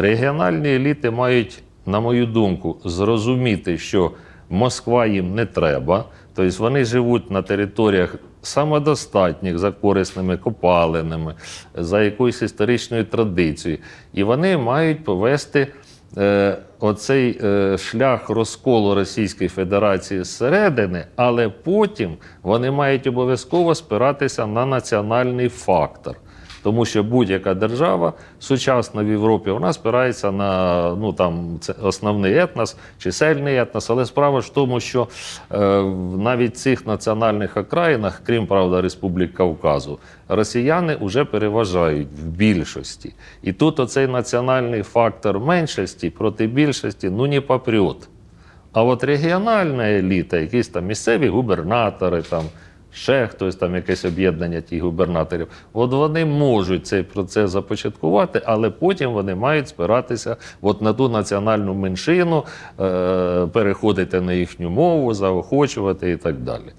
Регіональні еліти мають, на мою думку, зрозуміти, що Москва їм не треба. Тобто вони живуть на територіях самодостатніх за корисними копалинами, за якоюсь історичною традицією. І вони мають повести е, оцей е, шлях розколу Російської Федерації зсередини, але потім вони мають обов'язково спиратися на національний фактор. Тому що будь-яка держава сучасна в Європі вона спирається на ну там це основний етнос, чисельний етнос. Але справа ж в тому, що е, в навіть цих національних окраїнах, крім правда, Республік Кавказу, росіяни вже переважають в більшості. І тут оцей національний фактор меншості проти більшості ну не попрет. А от регіональна еліта, якісь там місцеві губернатори, там ще хтось там якесь об'єднання тих губернаторів, от вони можуть цей процес започаткувати, але потім вони мають спиратися от на ту національну меншину, е- переходити на їхню мову, заохочувати і так далі.